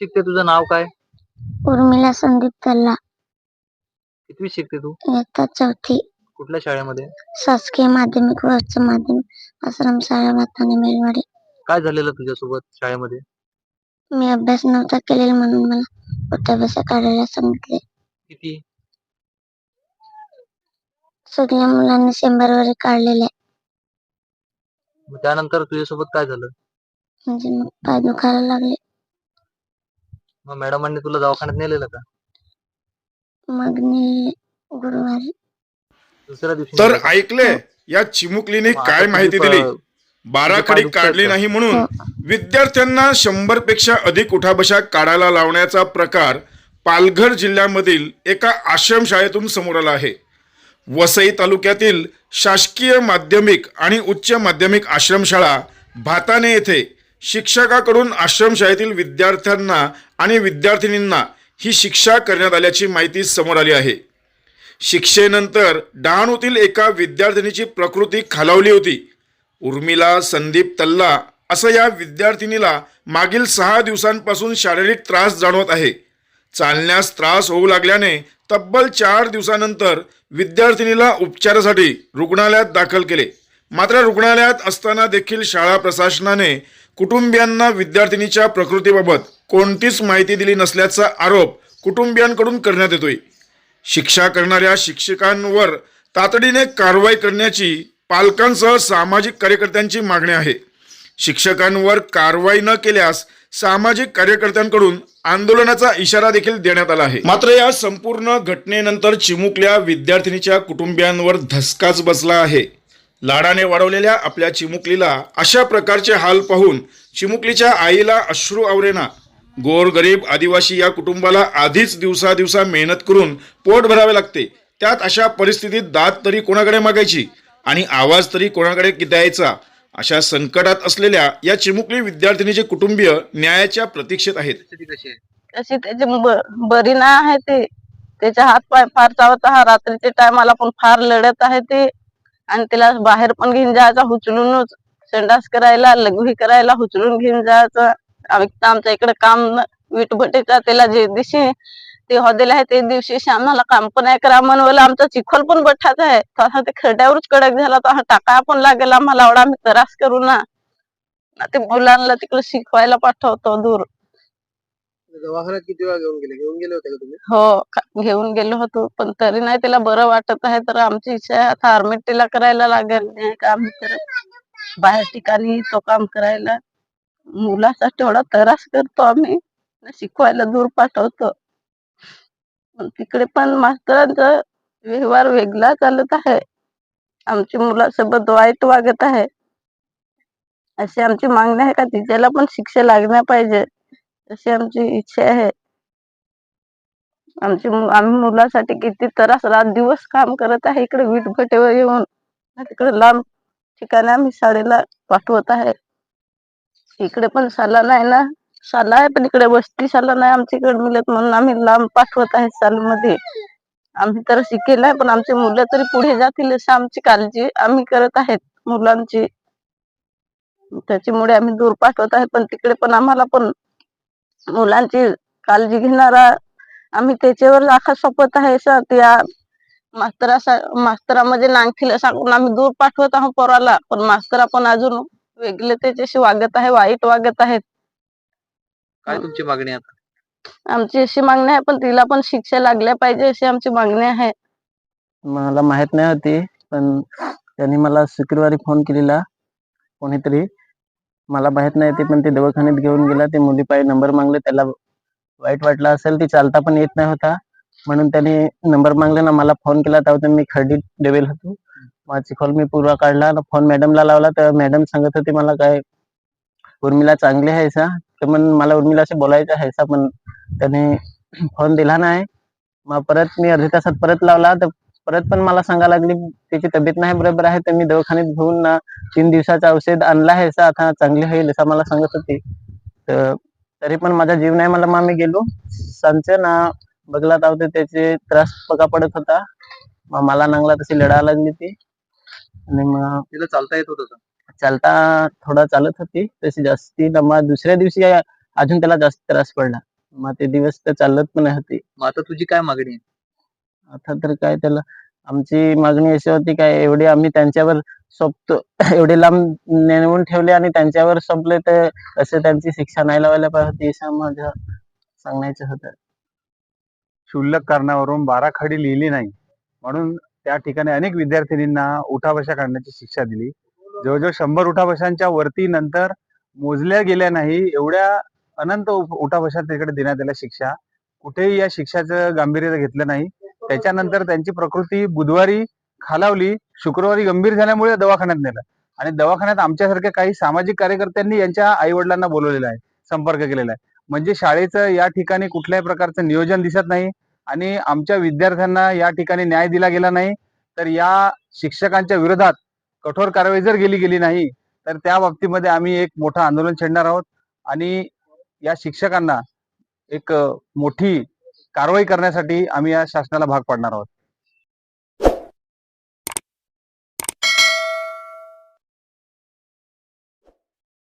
शिकते तुझं नाव काय? उर्मिला संदीप तल्ला कितवी शिकते तू? इयत्ता चौथी. कुठल्या शाळेमध्ये? शासकीय माध्यमिक व उच्च माध्यमिक आश्रम शाळा वाताने मेलवाडी. काय झालेलं तुझ्यासोबत शाळेमध्ये? मी अभ्यास नव्हता केलेला म्हणून मला पोटाभ्यासा काढायला सांगितले. किती? सगळ्या मुलांनी शंभरवरी काढलेले. मग त्यानंतर तुझ्यासोबत काय झालं? म्हणजे मग पाय दुखायला लागले. मग मॅडमांनी तुला दवाखान्यात नेलेलं का मग मी गुरुवारी दुसऱ्या दिवशी तर नेलं? ऐकले या चिमुकलीने मग काय माहिती दिली बारा पाय खडी दुखतायत काढली का? नाही म्हणून हो. विद्यार्थ्यांना शंभरपेक्षा अधिक उठाबशा काढायला लावण्याचा प्रकार पालघर जिल्ह्यामधील एका आश्रमशाळेतून समोर आला आहे वसई तालुक्यातील शासकीय माध्यमिक आणि उच्च माध्यमिक आश्रमशाळा भाताने येथे शिक्षकाकडून आश्रमशाळेतील विद्यार्थ्यांना आणि विद्यार्थिनींना ही शिक्षा करण्यात आल्याची माहिती समोर आली आहे. शिक्षेनंतर डहाणूतील एका विद्यार्थिनीची प्रकृती खालावली होती. उर्मिला संदीप तल्ला असं या विद्यार्थिनीला मागील सहा दिवसांपासून शारीरिक त्रास जाणवत आहे. चालण्यास त्रास होऊ लागल्याने तब्बल चार दिवसानंतर विद्यार्थिनीला उपचारासाठी रुग्णालयात दाखल केले. मात्र रुग्णालयात असताना देखील शाळा प्रशासनाने कुटुंबियांना विद्यार्थिनीच्या प्रकृतीबाबत कोणतीच माहिती दिली नसल्याचा आरोप कुटुंबियांकडून करण्यात येतोय. शिक्षा करणाऱ्या शिक्षकांवर तातडीने कारवाई करण्याची पालकांसह सामाजिक कार्यकर्त्यांची मागणी आहे. शिक्षकांवर कारवाई न केल्यास सामाजिक कार्यकर्त्यांकडून आंदोलनाचा इशारा देखील देण्यात आला आहे. मात्र या संपूर्ण घटनेनंतर चिमुकल्या विद्यार्थिनीच्या कुटुंबियांवर धसकाच बसला आहे. लाडाने वाढवलेल्या आपल्या चिमुकलीला अशा प्रकारचे हाल पाहून चिमुकलीच्या आईला अश्रू आवरेना. गोरगरीब आदिवासी या कुटुंबाला आधीच दिवसा दिवसा मेहनत करून पोट भरावे लागते. त्यात अशा परिस्थितीत दात तरी कोणाकडे मागायची आणि आवाज तरी कोणाकडे द्यायचा? अशा संकटात असलेल्या या चिमुकली विद्यार्थिनीचे कुटुंबीय न्यायाच्या प्रतीक्षेत आहेत. त्याची ब- बरी नाही आहे ते. त्याचा हात पाय फार चावत हा रात्रीच्या टायमाला पण फार लढत आहे ते. आणि त्याला बाहेर पण घेऊन जायचा हुचलूनच संडास करायला लघवी करायला हुचलून घेऊन जायचं. आम्ही आमच्या इकडे काम न- विटभटीचा त्याला जे दिवशी ते हॉदेल आहे ते दिवशी आम्हाला काम पण आहे करा म्हणून आमचा चिखल पण बठाचा आहे. तो ते खड्ड्यावरच कडक झाला तर हा टाका पण लागेल आम्हाला एवढा आम्ही त्रास करू ना. ना ते मुलांना तिकडे शिकवायला पाठवतो दूर. दवाखान्यात किती वेळा घेऊन गेले? घेऊन गेले होते का तुम्ही? हो घेऊन गेलो होतो. पण तरी नाही त्याला बरं वाटत आहे तर आमची इच्छा आहे आता तिला करायला लागेल. नाही का आम्ही तर बाहेर ठिकाणी तो काम करायला. मुलाचा तेवढा त्रास करतो आम्ही. न शिकवायला दूर पाठवतो. पण तिकडे पण मास्तरांचा व्यवहार वेगळा चालत आहे. आमची मुलासोबत वाईट वागत आहे. अशी आमची मागणी आहे का? तिच्याला पण शिक्षा लागण्या पाहिजे. अशी आमची इच्छा आहे. आमची आम्ही मुलासाठी किती त्रास रात दिवस काम करत आहे. इकडे विटभटेवर येऊन तिकडे लांब ठिकाणी आम्ही शाळेला पाठवत आहे. इकडे पण शाला नाही ना? शाला आहे पण इकडे वस्ती शाला नाही आमच्याकडे मिळत म्हणून आम्ही लांब पाठवत आहे शाळेमध्ये. आम्ही तर शिकेल आहे पण आमची मुलं तरी पुढे जातील अशी आमची काळजी आम्ही करत आहेत मुलांची. त्याच्यामुळे आम्ही दूर पाठवत आहे पण तिकडे पण आम्हाला पण मुलांची काळजी घेणारा आम्ही त्याच्यावर आखा सोपत आहे सर. त्या मास्तरा मास्तरामध्ये नांगतील सांगून आम्ही दूर पाठवत आहोत पोराला. पण मास्तरा पण अजून वेगळे त्याच्याशी वागत आहे वाईट वागत आहेत. काय तुमची मागणी आहे आता? आमची अशी मागणी आहे पण तिला पण शिक्षा लागल्या पाहिजे अशी आमची मागणी आहे. मला माहीत नाही होती पण त्यांनी मला शुक्रवारी फोन केलेला. कोणीतरी मला माहीत नाही ते पण ते दवाखान्यात घेऊन गेला ते मुली पायी नंबर मागले त्याला वाईट वाटलं असेल ते चालता पण येत नाही होता. म्हणून त्याने नंबर मागले ना मला फोन केला तेव्हा मी खर्डीत डेवेल होतो. माझी कॉल मी पूर्वा काढला फोन मॅडमला लावला तर मॅडम सांगत होती मला काय उर्मिला चांगली आहे सा? तर मग मला उर्मिलाशी बोलायचं आहे सा पण त्याने फोन दिला नाही. मग परत मी अर्ध्या तासात परत लावला तर परत पण मला सांगा लागली त्याची तब्येत नाही बरोबर आहे तर मी दवाखान्यात घेऊन ना तीन दिवसाचं औषध आणलं आहे सा आता चांगली होईल असं मला सांगत होती. तर तरी पण माझा जीव नाही मला मग मी गेलो. सांगते ना बघला तर त्याचे त्रास पका पडत होता. मग मला नांगला तशी लढा लागली ती. आणि मग तिला चालता येत होतं चालता थोडा चालत होती तशी जास्ती ना मग दुसऱ्या दिवशी अजून त्याला जास्त त्रास पडला. मग ते दिवस तर चालत पण होती. मग आता तुझी काय मागणी आहे? आता तर काय त्याला आमची मागणी अशी होती काय एवढे आम्ही त्यांच्यावर सोपतो एवढे लांब नेऊन ठेवले आणि त्यांच्यावर संपले तर असे त्यांची शिक्षा नाही लावायला पाहिजे असं माझं सांगायचं होतं. क्षुल्लक कारणावरून बाराखडी लिहिली नाही. म्हणून त्या ठिकाणी अनेक विद्यार्थिनींना उठाबशा काढण्याची शिक्षा दिली. जवळजवळ शंभर उठाबशांच्या वरती नंतर मोजल्या गेल्या नाही एवढ्या अनंत उप- उठाबशा तिकडे देण्यात आल्या शिक्षा. कुठेही या शिक्षाचं गांभीर्य घेतलं नाही. त्याच्यानंतर त्यांची प्रकृती बुधवारी खालावली शुक्रवारी गंभीर झाल्यामुळे दवाखान्यात नेलं. आणि दवाखान्यात आमच्यासारख्या काही सामाजिक कार्यकर्त्यांनी यांच्या आई वडिलांना बोलवलेलं आहे संपर्क केलेला आहे. म्हणजे शाळेचं या ठिकाणी कुठल्याही प्रकारचं नियोजन दिसत नाही आणि आमच्या विद्यार्थ्यांना या ठिकाणी न्याय दिला गेला नाही. तर या शिक्षकांच्या विरोधात कठोर कारवाई जर गेली गेली नाही तर त्या बाबतीमध्ये आम्ही एक मोठं आंदोलन छेडणार आहोत. आणि या शिक्षकांना एक मोठी कारवाई करण्यासाठी आम्ही या शासनाला भाग पाडणार आहोत.